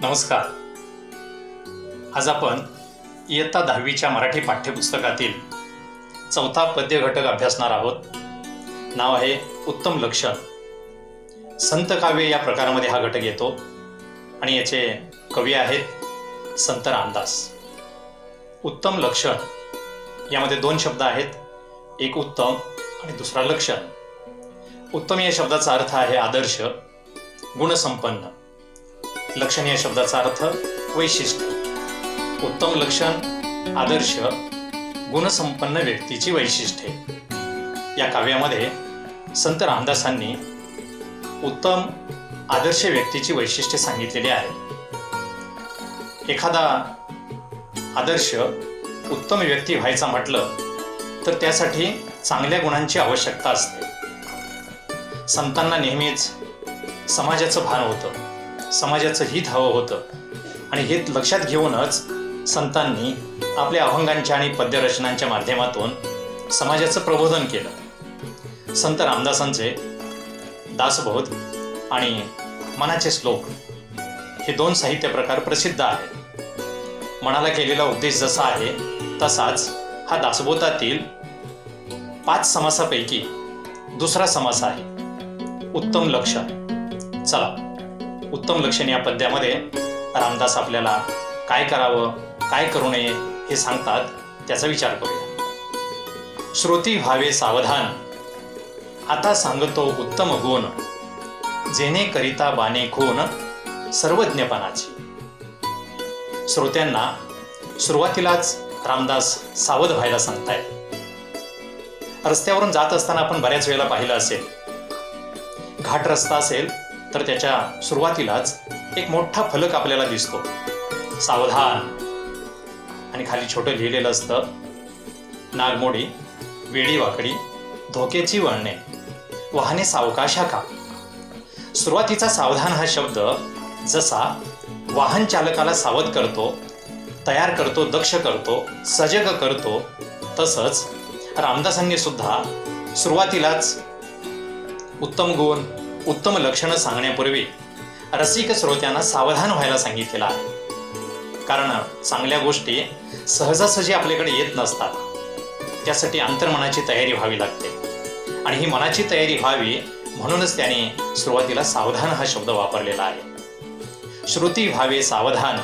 नमस्कार. आज आपण इयत्ता दहावीच्या मराठी पाठ्यपुस्तकातील चौथा पद्य घटक अभ्यासणार आहोत. नाव आहे उत्तम लक्षण. संत काव्य या प्रकारामध्ये हा घटक येतो आणि याचे कवी आहेत संत रामदास. उत्तम लक्षण यामध्ये दोन शब्द आहेत. एक उत्तम आणि दुसरा लक्षण. उत्तम या शब्दाचा अर्थ आहे आदर्श गुणसंपन्न. लक्षण या शब्दाचा अर्थ वैशिष्ट्य. उत्तम लक्षण आदर्श गुणसंपन्न व्यक्तीची वैशिष्ट्ये. या काव्यामध्ये संत रामदासांनी उत्तम आदर्श व्यक्तीची वैशिष्ट्ये सांगितलेली आहे एखादा आदर्श उत्तम व्यक्ती व्हायचा म्हटलं तर त्यासाठी चांगल्या गुणांची आवश्यकता असते. संतांना नेहमीच समाजाचं भान होतं. समाजाचं हित हवं होतं. आणि हे लक्षात घेऊनच संतांनी आपल्या अभंगांच्या आणि पद्यरचनांच्या माध्यमातून समाजाचं प्रबोधन केलं. संत रामदासांचे दासबोध आणि मनाचे श्लोक हे दोन साहित्य प्रकार प्रसिद्ध आहेत. मनाला केलेला उद्देश जसा आहे तसाच हा दासबोधातील पाच समासापैकी दुसरा समास आहे. उत्तम लक्ष. चला. उत्तम लक्षण या पद्यामध्ये रामदास आपल्याला काय करावं काय करू नये हे सांगतात त्याचा विचार करूया. श्रोती व्हावे सावधान. आता सांगतो उत्तम गुण जेणे करिता बाणे खून सर्वज्ञपणाची. श्रोत्यांना सुरुवातीलाच रामदास सावध व्हायला सांगतायत. रस्त्यावरून जात असताना आपण बऱ्याच वेळेला पाहिलं असेल. घाट रस्ता असेल तर त्याच्या सुरुवातीलाच एक मोठा फलक आपल्याला दिसतो. सावधान. आणि खाली छोटं लिहिलेलं असतं नागमोडी वेडी वाकडी धोक्याची वळणे वाहने सावकाशा का? सुरुवातीचा सावधान हा शब्द जसा वाहन चालकाला सावध करतो तयार करतो दक्ष करतो सजग करतो तसंच रामदासांनी सुद्धा सुरुवातीलाच उत्तम गुण उत्तम लक्षणं सांगण्यापूर्वी रसिक श्रोत्यांना सावधान व्हायला सांगितलेलं आहे. कारण चांगल्या गोष्टी सहजासहजी आपल्याकडे येत नसतात. त्यासाठी अंतर्मनाची तयारी व्हावी लागते. आणि ही मनाची तयारी व्हावी म्हणूनच त्याने सुरुवातीला सावधान हा शब्द वापरलेला आहे. श्रुती व्हावे सावधान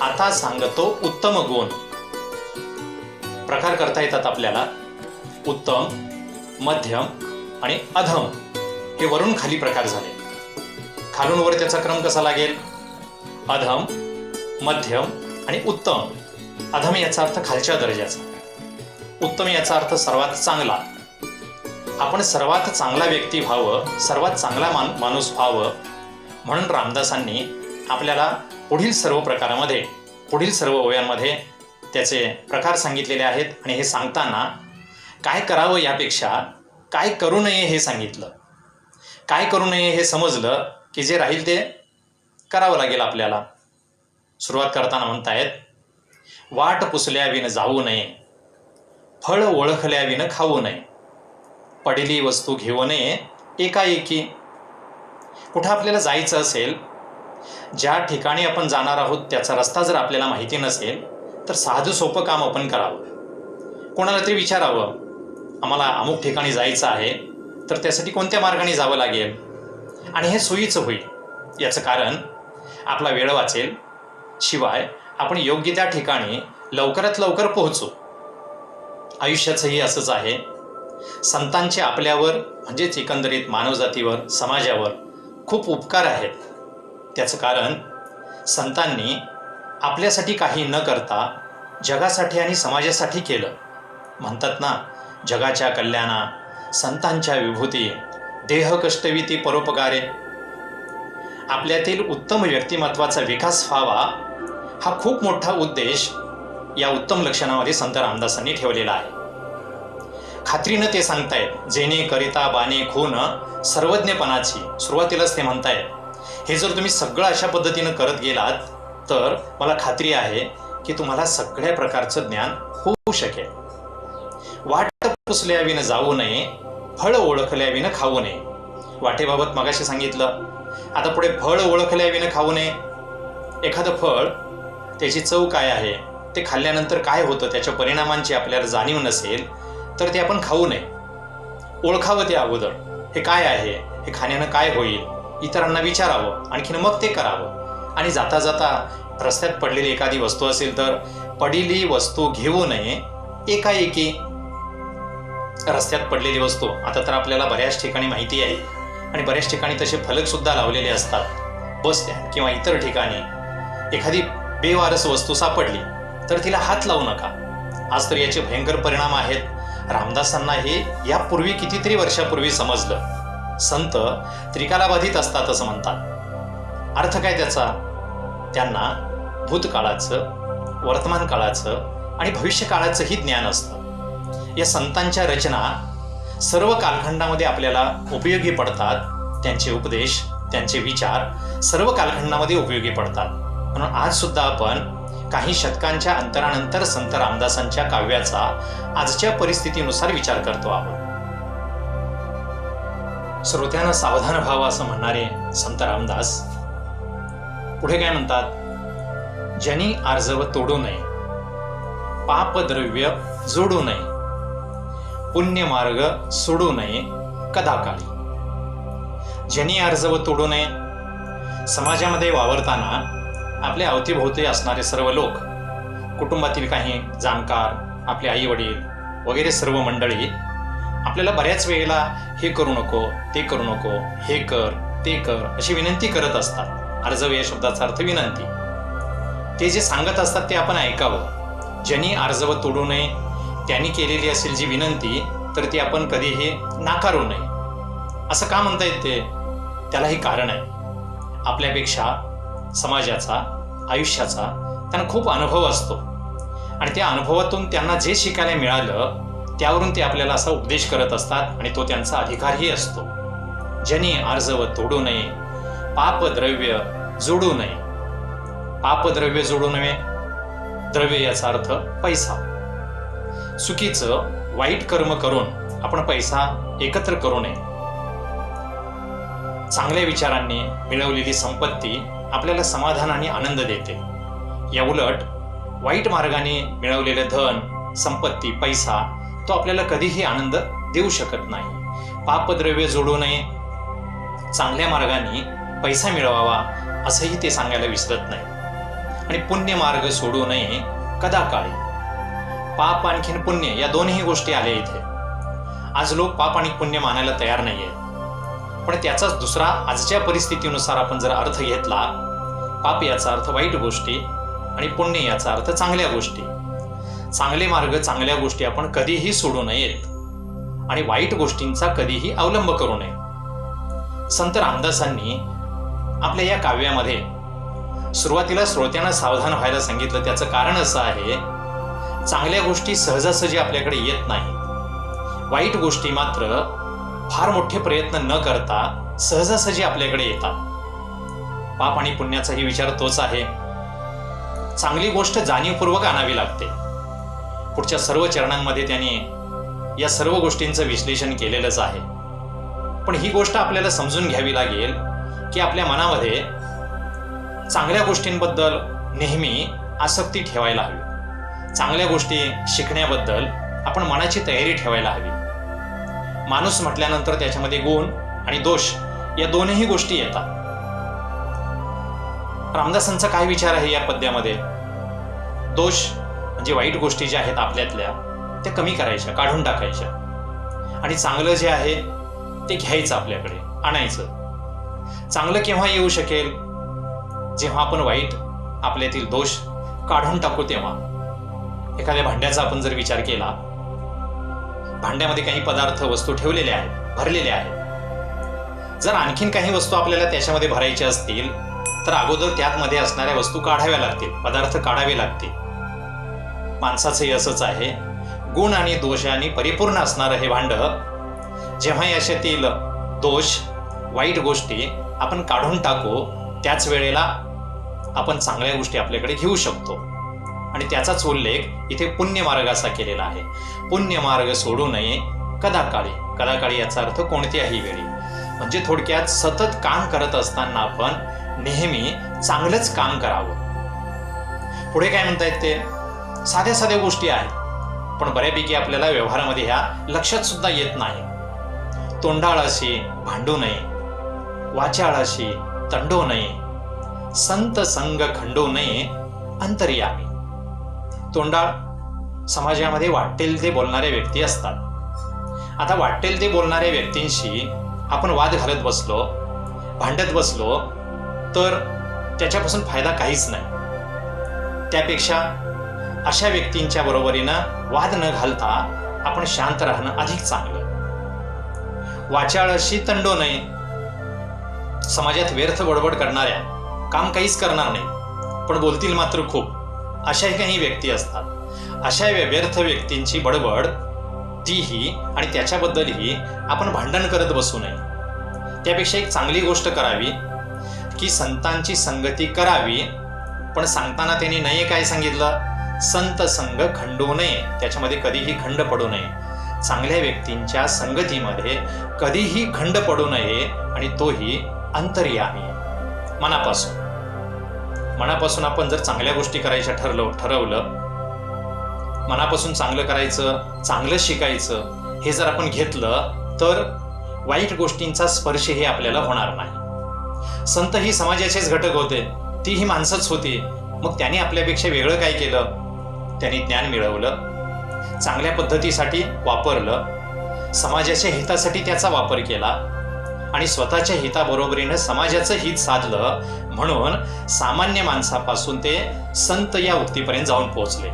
आता सांगतो उत्तम गुण. प्रकार करता येतात आपल्याला. उत्तम मध्यम आणि अधम. हे वरून खाली प्रकार झाले. खालून वर त्याचा क्रम कसा लागेल? अधम मध्यम आणि उत्तम. अधम याचा अर्थ खालच्या दर्जाचा. उत्तम याचा अर्थ सर्वात चांगला. आपण सर्वात चांगला व्यक्ती व्हावं सर्वात चांगला मान माणूस व्हावं म्हणून रामदासांनी आपल्याला पुढील सर्व प्रकारामध्ये पुढील सर्व ओव्यांमध्ये त्याचे प्रकार सांगितलेले आहेत. आणि हे सांगताना काय करावं यापेक्षा काय करू नये हे सांगितलं. काय करू नये हे समजलं की जे राहील ते करावं लागेल आपल्याला. सुरुवात करताना म्हणतायत वाट पुसल्याविन जाऊ नये फळ ओळखल्याविन खाऊ नये पडली वस्तू घेऊ नये एकाएकी. कुठं आपल्याला जायचं असेल ज्या ठिकाणी आपण जाणार आहोत त्याचा रस्ता जर आपल्याला माहिती नसेल तर साधं सोपं काम आपण करावं. कोणाला तरी विचारावं आम्हाला अमुक ठिकाणी जायचं आहे तर त्यासाठी कोणत्या मार्गाने जावं लागेल? आणि हे सोयीचं होईल. याचं कारण आपला वेळ वाचेल. शिवाय आपण योग्य त्या ठिकाणी लवकरात लवकर पोहोचू. आयुष्याचंही असंच आहे. संतांचे आपल्यावर म्हणजेच एकंदरीत मानवजातीवर समाजावर खूप उपकार आहेत. त्याचं कारण संतांनी आपल्यासाठी काही न करता जगासाठी आणि समाजासाठी केलं. म्हणतात ना जगाच्या कल्याणा संतांच्या विभूती देह कष्टविती परोपकारे. आपल्यातील उत्तम व्यक्तिमत्वाचा विकास व्हावा हा खूप मोठा उद्देश या उत्तम लक्षणामध्ये संत रामदासांनी ठेवलेला आहे. खात्रीनं ते सांगतायत जेणे करिता बाणे खून सर्वज्ञपणाची सुरुवातीलाच ते म्हणतायत हे जर तुम्ही सगळं अशा पद्धतीनं करत गेलात तर मला खात्री आहे की तुम्हाला सगळ्या प्रकारचं ज्ञान होऊ शकेल. वाट पुसल्याविन जाऊ नये फळ ओळखल्याविन खाऊ नये. वाटेबाबत मगाशी सांगितलं. आता पुढे फळ ओळखल्याविन खाऊ नये. एखादं फळ त्याची चव काय आहे ते खाल्ल्यानंतर काय होतं त्याच्या परिणामांची आपल्याला जाणीव नसेल तर ते आपण खाऊ नये. ओळखावं ते अगोदर. हे काय आहे हे खाण्यानं काय होईल इतरांना विचारावं आणखीन मग ते करावं. आणि जाता जाता रस्त्यात पडलेली एखादी वस्तू असेल तर पडलेली वस्तू घेऊ नये एकाएकी रस्त्यात पडलेली वस्तू. आता तर आपल्याला बऱ्याच ठिकाणी माहिती आहे. आणि बऱ्याच ठिकाणी तसे फलकसुद्धा लावलेले असतात. बस स्टँड किंवा इतर ठिकाणी. एखादी बेवारस वस्तू सापडली तर तिला हात लावू नका. आज तर याचे भयंकर परिणाम आहेत. रामदासांना हे यापूर्वी कितीतरी वर्षापूर्वी समजलं. संत त्रिकालाबाधित असतात असं म्हणतात. अर्थ काय त्याचा? त्यांना भूतकाळाचं वर्तमान काळाचं आणि भविष्य काळाचंही ज्ञान असतं. या संतांच्या रचना सर्व कालखंडामध्ये आपल्याला उपयोगी पडतात. त्यांचे उपदेश त्यांचे विचार सर्व कालखंडामध्ये उपयोगी पडतात. म्हणून आज सुद्धा आपण काही शतकांच्या अंतरानंतर संत रामदासांच्या काव्याचा आजच्या परिस्थितीनुसार विचार करतो आहोत. श्रोत्यांना सावधान व्हावं असं म्हणणारे संत रामदास पुढे काय म्हणतात? ज्यांनी आर्जव तोडू नये पापद्रव्य जोडू नये पुण्यमार्ग सोडू नये कदाकाळी जनी व तोडू नये समाजामध्ये वावरताना आपल्या अवतीभोवती असणारे सर्व लोक कुटुंबातील काही जाणकार आपले आई वडील वगैरे सर्व मंडळी आपल्याला बऱ्याच वेळेला हे करू नको ते करू नको हे कर ते कर अशी विनंती करत असतात अर्जव या शब्दाचा अर्थ विनंती ते जे सांगत असतात ते आपण ऐकावं ज्यांनी अर्जव तोडू नये त्यांनी केलेली असेल जी विनंती तर ती आपण कधीही नाकारू नये. असं का म्हणता येते? त्यालाही कारण आहे. आपल्यापेक्षा समाजाचा आयुष्याचा त्यांना खूप अनुभव असतो. आणि त्या अनुभवातून त्यांना जे शिकायला मिळालं त्यावरून ते आपल्याला असा उपदेश करत असतात आणि तो त्यांचा अधिकारही असतो. जनी अर्जव तोडू नये पापद्रव्य जोडू नये. पापद्रव्य जोडू नये. द्रव्य याचा अर्थ पैसा. चुकीचं वाईट कर्म करून आपण पैसा एकत्र करू नये. चांगल्या विचारांनी मिळवलेली संपत्ती आपल्याला समाधान आणि आनंद देते. या उलट वाईट मार्गाने मिळवलेले धन संपत्ती पैसा तो आपल्याला कधीही आनंद देऊ शकत नाही. पापद्रव्य जोडू नये. चांगल्या मार्गाने पैसा मिळवावा असंही ते सांगायला विसरत नाही. आणि पुण्य मार्ग सोडू नये कदाकाळी. पाप आणखीन पुण्य या दोन्ही गोष्टी आल्या इथे. आज लोक पाप आणि पुण्य मानायला तयार नाहीये. पण त्याचाच दुसरा आजच्या परिस्थितीनुसार आपण जर अर्थ घेतला पाप याचा अर्थ वाईट गोष्टी आणि पुण्य याचा अर्थ चांगल्या गोष्टी. चांगले मार्ग चांगल्या गोष्टी आपण कधीही सोडू नयेत आणि वाईट गोष्टींचा कधीही अवलंब करू नये. संत रामदासांनी आपल्या या काव्यामध्ये सुरुवातीला श्रोत्यांना सावधान व्हायला सांगितलं. त्याचं कारण असं आहे चांगल्या गोष्टी सहजासहजी आपल्याकडे येत नाही वाईट गोष्टी मात्र फार मोठे प्रयत्न न करता सहजासहजी आपल्याकडे येतात. पाप आणि पुण्याचाही विचार तोच आहे. चांगली गोष्ट जाणीवपूर्वक आणावी लागते. पुढच्या सर्व चरणांमध्ये त्यांनी या सर्व गोष्टींचं विश्लेषण केलेलंच आहे. पण ही गोष्ट आपल्याला समजून घ्यावी लागेल की आपल्या मनामध्ये चांगल्या गोष्टींबद्दल नेहमी आसक्ती ठेवायला हवी. चांगल्या गोष्टी शिकण्याबद्दल आपण मनाची तयारी ठेवायला हवी. माणूस म्हटल्यानंतर त्याच्यामध्ये गुण आणि दोष या दोनही गोष्टी येतात. रामदासांचा काय विचार आहे या पद्यामध्ये? दोष म्हणजे वाईट गोष्टी ज्या आहेत आपल्यातल्या त्या कमी करायच्या काढून टाकायच्या. आणि चांगलं जे आहे ते घ्यायचं आपल्याकडे आणायचं. चांगलं केव्हा येऊ शकेल? जेव्हा आपण वाईट आपल्यातील दोष काढून टाकू तेव्हा. एखाद्या भांड्याचा आपण जर विचार केला भांड्यामध्ये काही पदार्थ वस्तू ठेवलेल्या आहेत भरलेल्या आहेत. जर आणखीन काही वस्तू आपल्याला त्याच्यामध्ये भरायच्या असतील तर अगोदर त्यातमध्ये असणाऱ्या वस्तू काढाव्या लागतील पदार्थ काढावे लागतील. माणसाचंही असंच आहे. गुण आणि दोषाने परिपूर्ण असणारं हे भांड जेव्हा याच्यातील दोष वाईट गोष्टी आपण काढून टाकू त्याच वेळेला आपण चांगल्या गोष्टी आपल्याकडे घेऊ शकतो. आणि त्याचाच उल्लेख इथे पुण्यमार्ग असा केलेला आहे. पुण्यमार्ग सोडू नये कदाकाळी. कदाकाळी याचा अर्थ कोणत्याही वेळी. म्हणजे थोडक्यात सतत काम करत असताना आपण नेहमी चांगलंच काम करावं. पुढे काय म्हणतायत ते? साध्या साध्या गोष्टी आहेत. पण बऱ्यापैकी आपल्याला व्यवहारामध्ये ह्या लक्षात सुद्धा येत नाही. तोंडाळाशी भांडू नये. वाचाळाशी तंडो नये. संत संग खंडू नये. अंतर्यामी. तोंडाळ समाजामध्ये वाटेल ते बोलणारे व्यक्ती असतात. आता वाटेल ते बोलणाऱ्या व्यक्तींशी आपण वाद घालत बसलो भांडत बसलो तर त्याच्यापासून फायदा काहीच नाही. त्यापेक्षा अशा व्यक्तींच्या बरोबरीनं वाद न घालता आपण शांत राहणं अधिक चांगलं. वाचाळशी तंडो नये. समाजात व्यर्थ बडबड करणाऱ्या काम काहीच करणार नाही पण बोलतील मात्र खूप. अशाही काही व्यक्ती असतात. अशा व्य- व्यर्थ व्यक्तींची बडबड तीही आणि त्याच्याबद्दलही आपण भांडण करत बसू नये. त्यापेक्षा एक चांगली गोष्ट करावी की संतांची संगती करावी. पण सांगताना त्यांनी नये काय सांगितलं? संत संग खंडू नये. त्याच्यामध्ये कधीही खंड पडू नये. चांगल्या व्यक्तींच्या संगतीमध्ये कधीही खंड पडू नये आणि तोही अंतर्यामी. मनापासून. मनापासून आपण जर चांगल्या गोष्टी करायच्या ठरलो ठरवलं मनापासून चांगलं करायचं चांगलं शिकायचं हे जर आपण घेतलं तर वाईट गोष्टींचा स्पर्श हे आपल्याला होणार नाही. संत ही समाजाचेच घटक होते. ती ही माणसंच होती. मग त्यांनी आपल्यापेक्षा वेगळं काय केलं? त्यांनी ज्ञान मिळवलं चांगल्या पद्धतीसाठी वापरलं समाजाच्या हितासाठी त्याचा वापर केला आणि स्वतःच्या हिताबरोबरीनं समाजाचं हित साधलं म्हणून सामान्य माणसापासून ते संत या उक्तीपर्यंत जाऊन पोहोचले.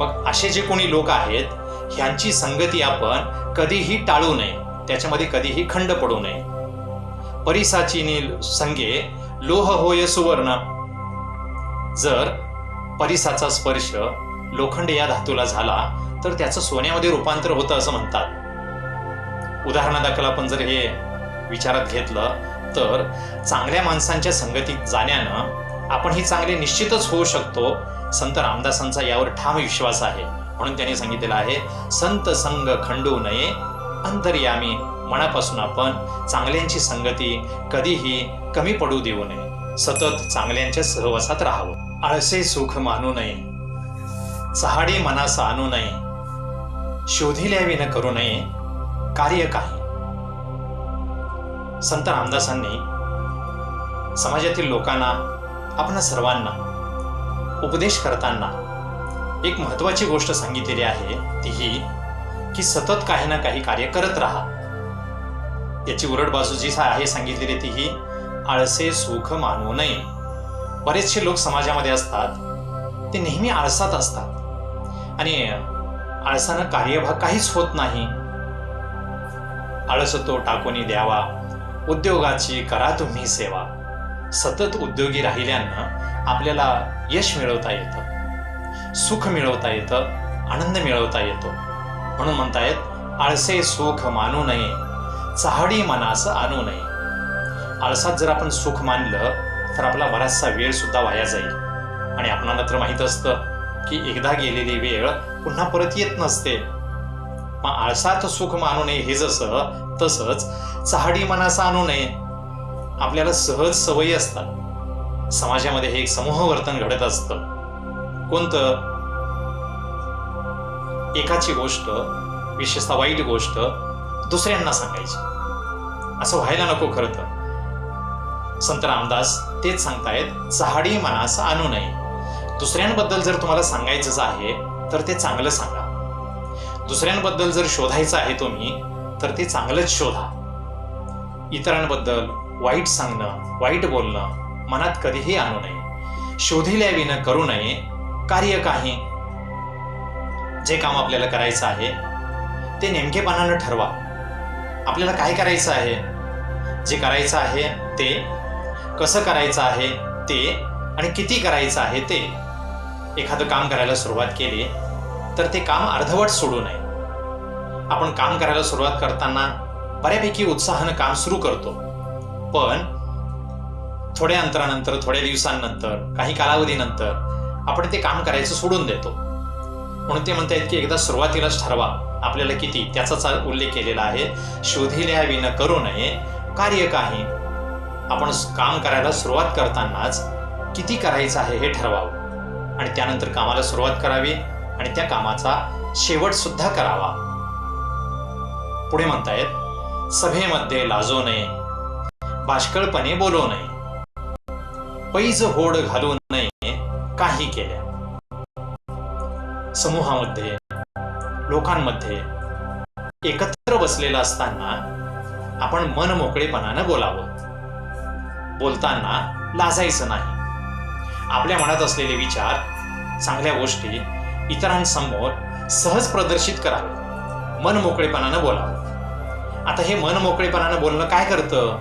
मग असे जे कोणी लोक आहेत ह्यांची संगती आपण कधीही टाळू नये. त्याच्यामध्ये कधीही खंड पडू नये. परिसाची संगे लोह होय सुवर्ण. जर परिसाचा स्पर्श लोखंड या धातूला झाला तर त्याचं सोन्यामध्ये रूपांतर होतं असं म्हणतात. उदाहरणादाखल आपण जर हे विचारात घेतलं तर चांगल्या माणसांच्या संगतीत जाण्यानं आपण ही चांगले निश्चितच होऊ शकतो. संत रामदासांचा यावर ठाम विश्वास आहे. म्हणून त्यांनी सांगितलेलं आहे संत संग खंडू नये अंतर्यामी मनापासून आपण चांगल्यांची संगती कधीही कमी पडू देऊ नये. सतत चांगल्यांच्या सहवासात राहावं. आळसे सुख मानू नये. चहाडी मनास आणू नये. शोधिल्या विन करू नये. कार्य काही. संत रामदासांनी समाजातील लोकांना आपण सर्वांना उपदेश करताना एक महत्त्वाची गोष्ट सांगितलेली आहे ती ही की सतत काही ना काही कार्य करत राहा. याची उलट बाजू जी आहे सांगितलेली ती ही आळसे सुख मानू नये. बरेचसे लोक समाजामध्ये असतात ते नेहमी आळसात असतात. आणि आळसानं कार्यभाग काहीच होत नाही. आळस तो टाकून द्यावा. उद्योगाची करा तुम्ही सेवा. सतत उद्योगी राहिल्यानं आपल्याला यश मिळवता येतं. सुख मिळवता येतं आनंद मिळवता येतो. म्हणून म्हणतायत आळसे सुख मानू नये चहाडी मनास आणू नये. आळसात जर आपण सुख मानलं तर आपला बराचसा वेळ सुद्धा वाया जाईल. आणि आपणाला तर माहीत असतं की एकदा गेलेली वेळ पुन्हा परत येत नसते. मग आळसात सुख मानू नये हे जसं तसंच चहाडी मनास आणू नये. आपल्याला सहज सवयी असतात. समाजामध्ये हे एक समूह वर्तन घडत असतं. कोणतं? एकाची गोष्ट विशेषतः वाईट गोष्ट दुसऱ्यांना सांगायची. असं व्हायला नको खरं तर. संत रामदास तेच सांगतायत चहाडी मनास आणू नये. दुसऱ्यांबद्दल जर तुम्हाला सांगायचंच आहे तर ते चांगलं सांगा. दुसऱ्यांबद्दल जर शोधायचं आहे तुम्ही तर ते चांगलंच शोधा. इतरांबद्दल वाईट सांगणं वाईट बोलणं मनात कधीही आणू नये. शोधिल्याविनं करू नये. कार्य काही. जे काम आपल्याला करायचं आहे ते नेमकेपणानं ठरवा. आपल्याला काय करायचं आहे? जे करायचं आहे ते. कसं करायचं आहे ते. आणि किती करायचं आहे ते. एखादं काम करायला सुरुवात केली तर ते काम अर्धवट सोडू नये. आपण काम करायला सुरुवात करताना बऱ्यापैकी उत्साहानं काम सुरू करतो. पण थोड्या अंतरानंतर थोड्या दिवसांनंतर काही कालावधीनंतर आपण ते काम करायचं सोडून देतो. म्हणून ते म्हणतायत की एकदा सुरुवातीलाच ठरवा. आपल्याला किती? त्याचाच उल्लेख केलेला आहे. शोधिल्या विन करू नये. कार्य काही. आपण काम करायला सुरुवात करतानाच किती करायचं आहे हे ठरवावं. आणि त्यानंतर कामाला सुरुवात करावी आणि त्या कामाचा शेवट सुद्धा करावा. पुढे म्हणतायत सभेमध्ये लाजो नये बाष्कळपणे बोलू नये पैज होड घालू नये काही केल्या. समूहामध्ये लोकांमध्ये एकत्र बसलेलं असताना आपण मन मोकळेपणानं बोलावं. बोलताना लाजायचं नाही. आपल्या मनात असलेले विचार चांगल्या गोष्टी इतरांसमोर सहज प्रदर्शित करावे. मन मोकळेपणानं बोलावं. आता हे मन मोकळेपणानं बोलणं काय करतं?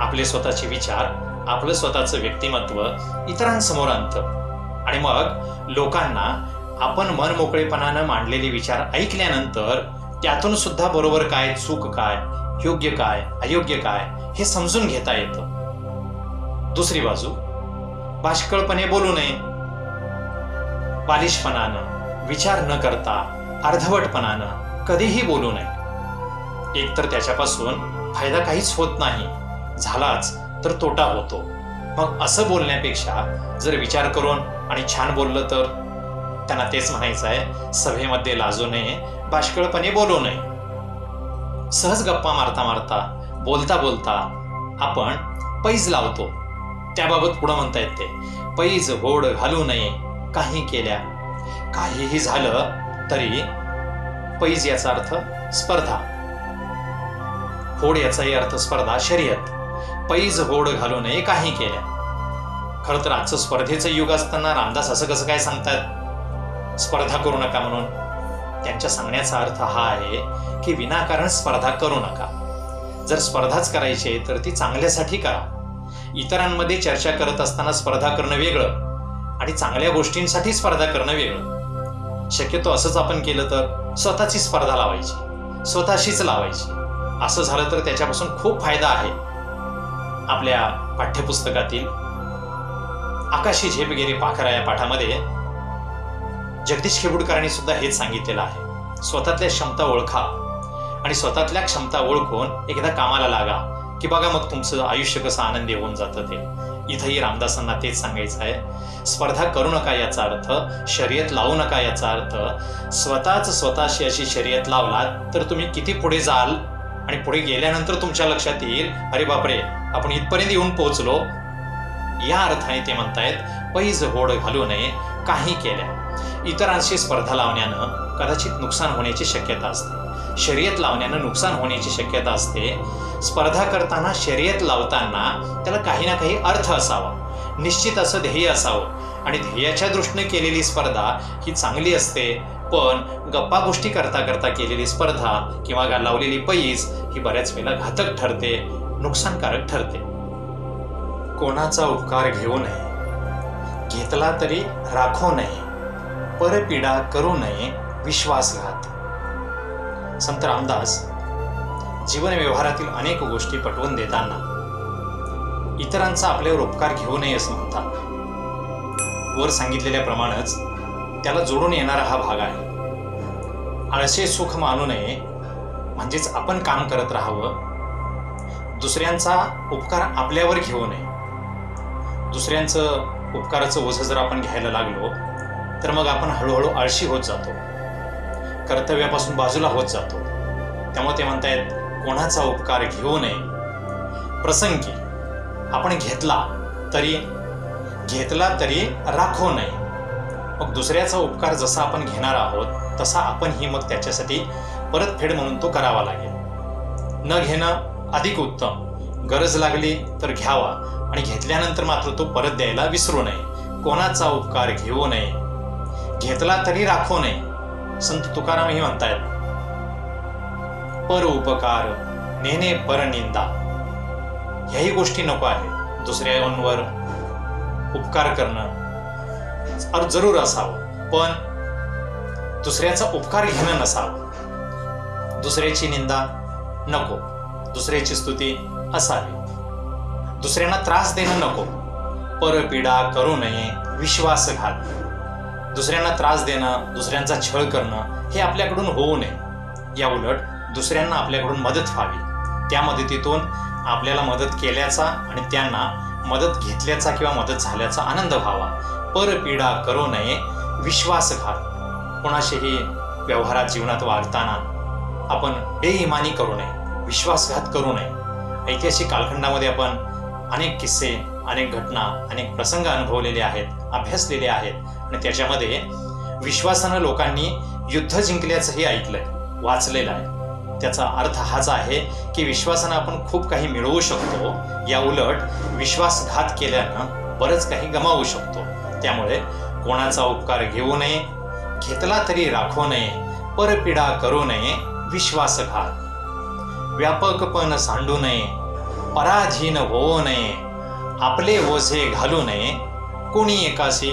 आपले स्वतःचे विचार आपलं स्वतःचं व्यक्तिमत्व इतरांसमोर आणतं. आणि मग लोकांना आपण मन मोकळेपणानं मांडलेले विचार ऐकल्यानंतर त्यातून सुद्धा बरोबर काय चूक काय योग्य काय अयोग्य काय हे समजून घेता येतं. दुसरी बाजू भाष्कळपणे बोलू नये. बालिशपणानं विचार न करता अर्धवटपणानं कधीही बोलू नये. एकतर त्याच्यापासून फायदा काहीच होत नाही. झालाच तर तोटा होतो. मग असं बोलण्यापेक्षा जर विचार करून आणि छान बोललं तर? त्यांना तेच म्हणायचं आहे सभेमध्ये लाजू नये बाष्कळपणे बोलू नये. सहज गप्पा मारता मारता बोलता बोलता आपण पैज लावतो. त्याबाबत पुढं म्हणता येते पैज होड घालू नये काही केल्या. काहीही झालं तरी पैज याचा अर्थ स्पर्धा. होड याचाही अर्थ स्पर्धा शर्यत. पैज होड घालून काही केल्या. खरं तर आजचं स्पर्धेचं युग असताना रामदास असं कसं काय सांगतात? स्पर्धा करू नका म्हणून. त्यांच्या सांगण्याचा अर्थ हा आहे की विनाकारण स्पर्धा करू नका. जर स्पर्धाच करायची आहे तर ती चांगल्यासाठी करा. इतरांमध्ये चर्चा करत असताना स्पर्धा करणं वेगळं आणि चांगल्या गोष्टींसाठी स्पर्धा करणं वेगळं. शक्यतो असंच आपण केलं तर स्वतःची स्पर्धा लावायची. स्वतःशीच लावायची. असं झालं तर त्याच्यापासून खूप फायदा आहे. आपल्या पाठ्यपुस्तकातील आकाशी झेप गेली पाखरा या पाठामध्ये जगदीश खेबुडकरांनी सुद्धा हेच सांगितलेलं आहे. स्वतःतल्या क्षमता ओळखा आणि स्वतःतल्या क्षमता ओळखून एकदा कामाला लागा की बघा मग तुमचं आयुष्य कसं आनंदी होऊन जातं ते. इथंही रामदासांना तेच सांगायचं आहे. स्पर्धा करू नका याचा अर्थ शर्यत लावू नका याचा अर्थ स्वतःच स्वतःशी अशी शर्यत लावलात तर तुम्ही किती पुढे जाल? आणि पुढे गेल्यानंतर तुमच्या लक्षात येईल अरे बापरे आपण इथपर्यंत येऊन पोहोचलो. या अर्थाने ते म्हणतायत पैज होड घालू नये काही केल्या. इतरांशी स्पर्धा लावण्यानं कदाचित नुकसान होण्याची शक्यता असते. शर्यत लावण्यानं नुकसान होण्याची शक्यता असते. स्पर्धा करताना शर्यत लावताना त्याला काही ना काही अर्थ असावा. निश्चित असं ध्येय असावं. आणि ध्येयाच्या दृष्टीने केलेली स्पर्धा ही चांगली असते पण गप्पा गोष्टी करता करता केलेली स्पर्धा किंवा गा- लावलेली पैज ही बऱ्याच वेळेला घातक ठरते नुकसानकारक ठरते. कोणाचा उपकार घेऊ नये घेतला तरी राखू नये परपीडा करू नये विश्वासघात संत रामदास जीवन व्यवहारातील अनेक गोष्टी पटवून देताना इतरांचा आपल्यावर उपकार घेऊ नये असं म्हणतात. वर सांगितलेल्याप्रमाणेच त्याला जोडून येणारा हा भाग आहे. आळशे सुख मानू नये म्हणजेच आपण काम करत राहावं. दुसऱ्यांचा उपकार आपल्यावर घेऊ नये. दुसऱ्यांचं उपकाराचं ओझं जर आपण घ्यायला लागलो तर मग आपण हळूहळू आळशी होत जातो. कर्तव्यापासून बाजूला होत जातो. त्यामुळे ते म्हणतायत कोणाचा उपकार घेऊ नये? प्रसंगी आपण घेतला तरी घेतला तरी राखो नये. मग दुसऱ्याचा उपकार जसा आपण घेणार आहोत तसा आपणही मग त्याच्यासाठी परतफेड म्हणून तो करावा लागेल. न घेणं अधिक उत्तम. गरज लागली तर घ्यावा आणि घेतल्यानंतर मात्र तो परत द्यायला विसरू नये. कोणाचा उपकार घेऊ नये. घेतला तरी राखो नये. संत तुकारामही म्हणतायत पर उपकार नेणे परनिंदा ह्याही गोष्टी नको आहे दुसऱ्यांवर उपकार करणं. अर- जरूर असावं. पण दुसऱ्याचा उपकार घेणं नसावं. दुसऱ्याची निंदा नको. दुसऱ्याची स्तुती असावी. दुसऱ्यांना त्रास देणं नको. परपीडा करू नये विश्वासघात दुसऱ्यांना त्रास देणं दुसऱ्यांचा छळ करणं हे आपल्याकडून होऊ नये. या उलट दुसऱ्यांना आपल्याकडून मदत व्हावी. त्या मदतीतून आपल्याला मदत केल्याचा आणि त्यांना मदत घेतल्याचा किंवा मदत झाल्याचा आनंद व्हावा. परपीडा करू नये विश्वासघात कोणाशीही व्यवहारात जीवनात वागताना आपण बेईमानी करू नये विश्वासघात करू नये. ऐतिहासिक कालखंडामध्ये आपण अनेक किस्से अनेक घटना अनेक प्रसंग अनुभवलेले आहेत अभ्यासलेले आहेत आणि त्याच्यामध्ये विश्वासानं लोकांनी युद्ध जिंकल्याचंही ऐकलंय वाचलेलं आहे. त्याचा अर्थ हाच आहे की विश्वासानं आपण खूप काही मिळवू शकतो या उलट विश्वासघात केल्यानं बरंच काही गमावू शकतो. त्यामुळे कोणाचा उपकार घेऊ नये घेतला तरी राखू नये परपीडा करू नये विश्वासघात. व्यापकपण सांडू नये पराधीन होऊ नये आपले ओझे घालू नये. कोणी एकाशी?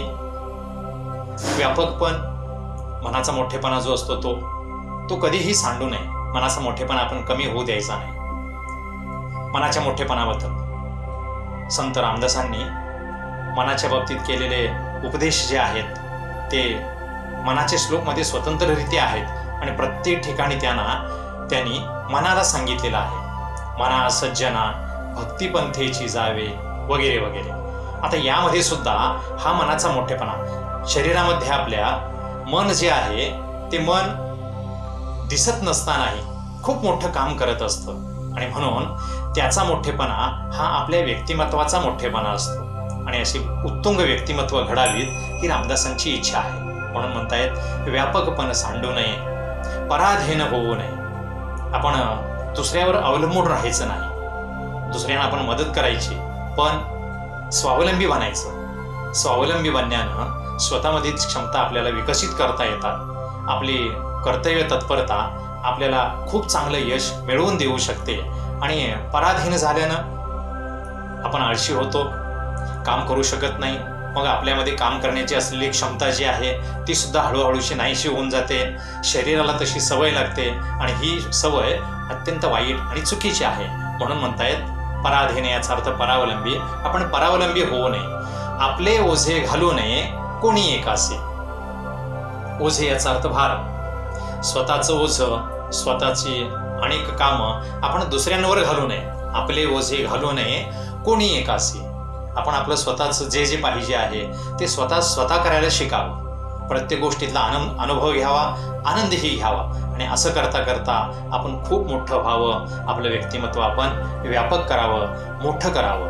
व्यापकपण मनाचा मोठेपणा जो असतो तो तो कधीही सांडू नये. मनाचा मोठेपणा आपण कमी होऊ द्यायचा नाही. मनाच्या मोठेपणाबद्दल. संत रामदासांनी मनाच्या बाबतीत केलेले उपदेश जे आहेत ते मनाचे श्लोकमध्ये स्वतंत्ररित्या आहेत आणि प्रत्येक ठिकाणी त्यांना त्यांनी मनाला सांगितलेलं आहे. मना सज्जना भक्तिपंथेची जावे वगैरे वगैरे. आता यामध्ये सुद्धा हा मनाचा मोठेपणा. शरीरामध्ये आपल्या मन जे आहे ते मन दिसत नसतानाही खूप मोठं काम करत असतं. आणि म्हणून त्याचा मोठेपणा हा आपल्या व्यक्तिमत्वाचा मोठेपणा असतो. आणि अशी उत्तुंग व्यक्तिमत्व घडावीत ही रामदासांची इच्छा आहे. म्हणून म्हणतायत व्यापकपण सांडू नये पराधीन होऊ नये. आपण दुसऱ्यावर अवलंबून राहायचं नाही. दुसऱ्यांना आपण मदत करायची पण स्वावलंबी बनायचं. स्वावलंबी बनण्यानं स्वतःमधील क्षमता आपल्याला विकसित करता येतात. आपली कर्तव्य तत्परता आपल्याला खूप चांगलं यश मिळवून देऊ शकते. आणि पराधीन झाल्यानं आपण आळशी होतो काम करू शकत नाही. मग आपल्यामध्ये काम करण्याची असलेली क्षमता जी आहे ती सुद्धा हळूहळूशी नाहीशी होऊन जाते. शरीराला तशी सवय लागते आणि ही सवय अत्यंत वाईट आणि चुकीची आहे. म्हणून म्हणतायत पराधीन याचा अर्थ परावलंबी. आपण परावलंबी होऊ नये. आपले ओझे घालू नये कोणी एकासे ओझे याचा अर्थ भार. स्वतःचं ओझ स्वतःची अनेक कामं आपण दुसऱ्यांवर घालू नये. आपले ओझे घालू नये कोणी एकासी आपण आपलं स्वतःचं जे जे पाहिजे आहे ते स्वतः स्वतः करायला शिकावं. प्रत्येक गोष्टीतला आनंद अनुभव घ्यावा आनंदही घ्यावा. आणि असं करता करता आपण खूप मोठं व्हावं आपलं व्यक्तिमत्व आपण व्यापक करावं मोठं करावं.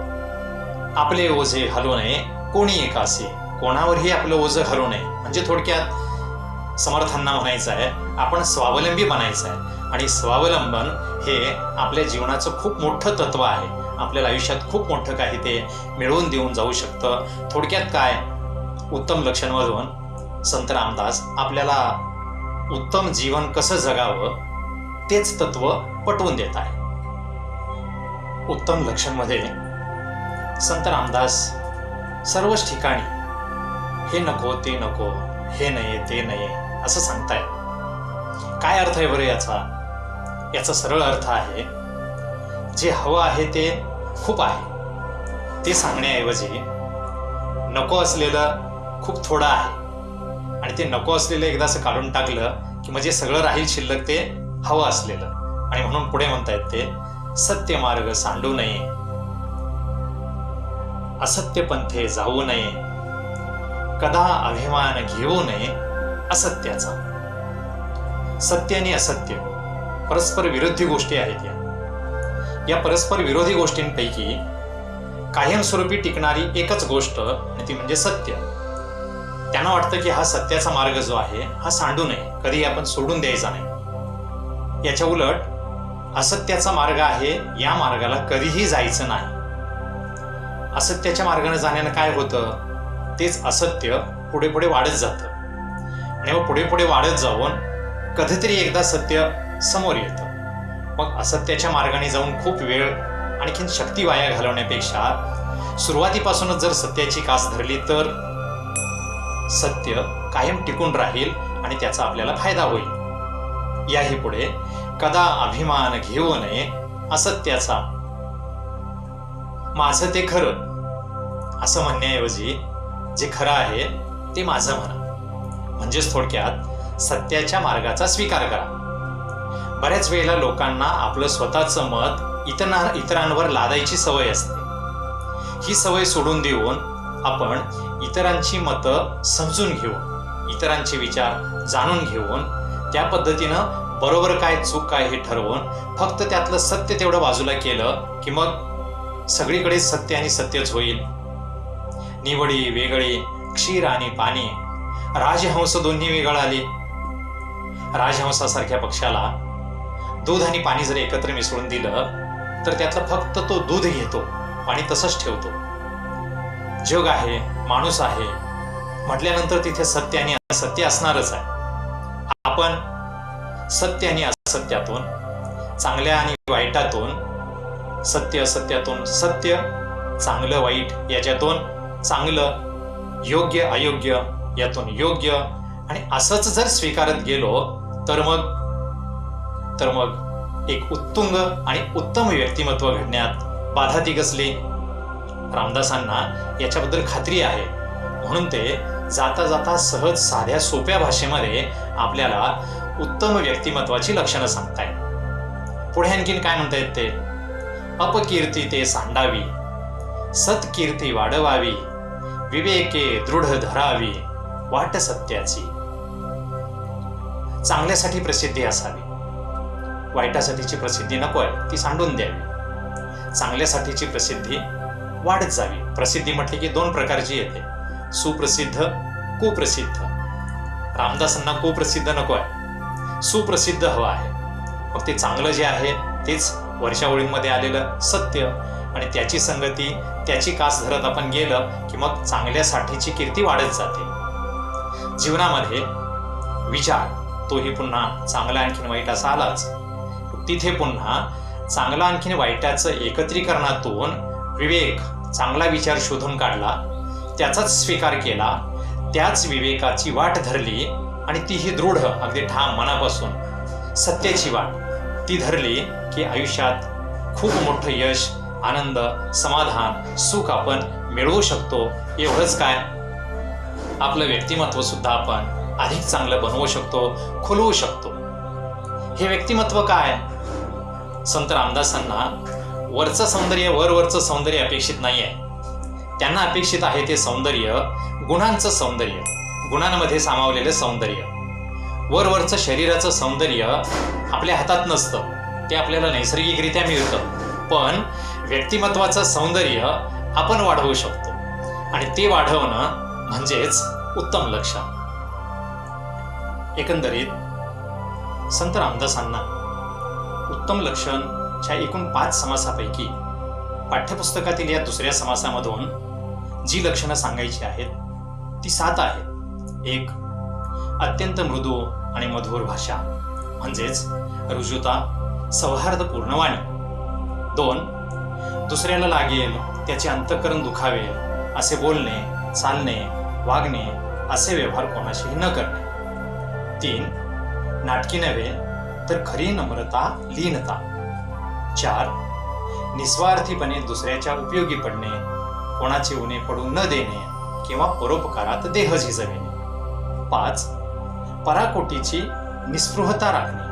आपले ओझे घालू नये कोणी एकासी कोणावरही आपलं ओझं हलू नये. म्हणजे थोडक्यात समर्थांना म्हणायचं आहे आपण स्वावलंबी बनायचं आहे. आणि स्वावलंबन हे आपल्या जीवनाचं खूप मोठं तत्व आहे. आपल्याला आयुष्यात खूप मोठं काही ते मिळवून देऊन जाऊ शकतं. थोडक्यात काय? उत्तम लक्षणमधून संत रामदास आपल्याला उत्तम जीवन कसं जगावं तेच तत्व पटवून देत आहे उत्तम लक्षणमध्ये संत रामदास सर्वच ठिकाणी हे नको ते नको हे नये ते नये असं सांगताय काय अर्थ आहे बरं याचा? याचा सरळ अर्थ आहे जे हवं आहे ते खूप आहे. ते सांगण्याऐवजी नको असलेलं खूप थोडं आहे. आणि ते नको असलेलं एकदा असं काढून टाकलं की म्हणजे सगळं राहील शिल्लक ते हवं असलेलं. आणि म्हणून पुढे म्हणतायत ते सत्य मार्ग सांडू नये. असत्य पंथे जाऊ नये. कदा अभिमान घेऊ नये असत्याचा. सत्य आणि असत्य परस्पर विरोधी गोष्टी आहेत या. या परस्पर विरोधी गोष्टींपैकी कायमस्वरूपी टिकणारी एकच गोष्ट आणि ती म्हणजे सत्य. त्यांना वाटतं की हा सत्याचा मार्ग जो आहे हा सांडू नये कधी आपण सोडून द्यायचा नाही. याच्या उलट असत्याचा मार्ग आहे या मार्गाला कधीही जायचं नाही. असत्याच्या मार्गाने जाण्यानं काय होतं? तेच असत्य पुढे पुढे वाढत जातं. आणि मग पुढे पुढे वाढत जाऊन कधीतरी एकदा सत्य समोर येतं. मग असत्याच्या मार्गाने जाऊन खूप वेळ आणखीन शक्ती वाया घालवण्यापेक्षा सुरुवातीपासूनच जर सत्याची कास धरली तर सत्य कायम टिकून राहील आणि त्याचा आपल्याला फायदा होईल. याही पुढे कदा अभिमान घेऊ नये असत्याचा. माझं ते खरं असं म्हणण्याऐवजी जे खरं आहे ते माझं म्हणा. म्हणजेच थोडक्यात सत्याच्या मार्गाचा स्वीकार करा. बऱ्याच वेळेला लोकांना आपलं स्वतःचं मत इतर इतरांवर लादायची सवय असते. ही सवय सोडून देऊन आपण इतरांची मतं समजून घेऊन इतरांचे विचार जाणून घेऊन त्या पद्धतीनं बरोबर काय चूक काय हे ठरवून फक्त त्यातलं सत्य तेवढं बाजूला केलं की मग सगळीकडे सत्य आणि सत्यच होईल. निवडी वेगळी क्षीर आणि पाणी. राजहंस दोन्ही वेगळ आले राजहंसासारख्या पक्षाला दूध आणि पाणी जर एकत्र मिसळून दिलं तर त्यातलं फक्त तो दूध घेतो आणि तसंच ठेवतो. जग आहे माणूस आहे म्हटल्यानंतर तिथे सत्य आणि असत्य असणारच आहे. आपण सत्य आणि असत्यातून चांगल्या आणि वाईटातून सत्य असत्यातून सत्य चांगलं वाईट याच्यातून चांगलं योग्य अयोग्य यातून योग्य आणि असंच जर स्वीकारत गेलो तर मग तर मग एक उत्तुंग आणि उत्तम व्यक्तिमत्व घडण्यात बाधा ती कसली रामदासांना याच्याबद्दल खात्री आहे. म्हणून ते जाता जाता सहज साध्या सोप्या भाषेमध्ये आपल्याला उत्तम व्यक्तिमत्वाची लक्षणं सांगतायत. पुढे आणखीन काय म्हणतायत ते? अपकीर्ती ते सांडावी. सत्कीर्ती वाढवावी. विवेके दृढ धरावी. वाट सत्याची. चांगल्यासाठी प्रसिद्धी असावी. वाईटासाठीची प्रसिद्धी नको आहे ती सांडून द्यावी चांगल्यासाठीची प्रसिद्धी वाढत जावी. प्रसिद्धी म्हटली की दोन प्रकारची येते. सुप्रसिद्ध कुप्रसिद्ध. रामदासांना कुप्रसिद्ध नको आहे. सुप्रसिद्ध हवं आहे. मग ते चांगलं जे आहे तेच वर्षावळींमध्ये आलेलं सत्य आणि त्याची संगती त्याची कास धरत आपण गेलं की मग चांगल्यासाठीची कीर्ती वाढत जाते. जीवनामध्ये विचार तोही पुन्हा चांगला आणखीन वाईट असा आलाच. तिथे पुन्हा चांगला आणखीन वाईटाचं एकत्रीकरणातून विवेक चांगला विचार शोधून काढला. त्याचाच स्वीकार केला. त्याच विवेकाची वाट धरली आणि तीही दृढ अगदी ठाम मनापासून. सत्याची वाट. ती धरली की आयुष्यात खूप मोठं यश आनंद समाधान सुख आपण मिळवू शकतो. एवढंच काय? आपलं व्यक्तिमत्व सुद्धा आपण अधिक चांगलं बनवू शकतो खुलवू शकतो. हे व्यक्तिमत्व काय संत रामदासांना वरचं सौंदर्य वरवरचं सौंदर्य अपेक्षित नाही आहे त्यांना अपेक्षित आहे ते सौंदर्य गुणांचं सौंदर्य गुणांमध्ये सामावलेलं सौंदर्य. वरवरचं शरीराचं सौंदर्य आपल्या हातात नसतं ते आपल्याला नैसर्गिकरित्या मिळतं. पण व्यक्तिमत्वाचं सौंदर्य आपण वाढवू शकतो. आणि ते वाढवणं म्हणजेच उत्तम लक्षण. एकंदरीत संत रामदासांना उत्तम लक्षणच्या एकूण पाच समासापैकी पाठ्यपुस्तकातील या दुसऱ्या समासामधून जी लक्षणं सांगायची आहेत ती सात आहेत. एक अत्यंत मृदू आणि मधुर भाषा म्हणजेच रुजुता सौहार्दपूर्ण वाणी दोन दुसऱ्याला लागेल त्याचे अंतःकरण दुखावे असे बोलणे चालणे वागणे असे व्यवहार कोणाशीही न करणे. तीन नाटकी नव्हे तर खरी नम्रता लीनता. चार निस्वार्थीपणे दुसऱ्याच्या उपयोगी पडणे कोणाचे उणे पडू न देणे किंवा परोपकारात देह झिजविणे. पाच पराकोटीची निस्पृहता राखणे.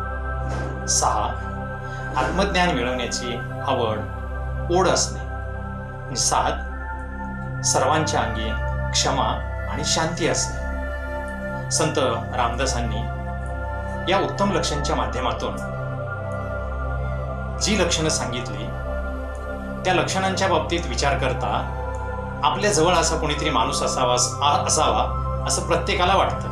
सहा आत्मज्ञान मिळवण्याची आवड ओढ असणे. सात सर्वांच्या अंगी क्षमा आणि शांती असणे. संत रामदासांनी या उत्तम लक्षणच्या माध्यमातून जी लक्षणं सांगितली त्या लक्षणांच्या बाबतीत विचार करता आपल्या जवळ असा कोणीतरी माणूस असावा असावा असं प्रत्येकाला वाटतं.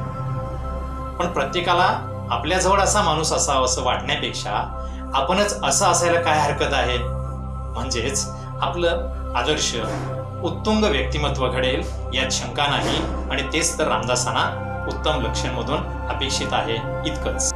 पण प्रत्येकाला आपल्याजवळ असा माणूस असावा असं वाटण्यापेक्षा आपणच असं असायला काय हरकत आहे? म्हणजेच आपलं आदर्श उत्तुंग व्यक्तिमत्व घडेल यात शंका नाही आणि तेच तर रामदासांना उत्तम लक्षणमधून अपेक्षित आहे इतकंच.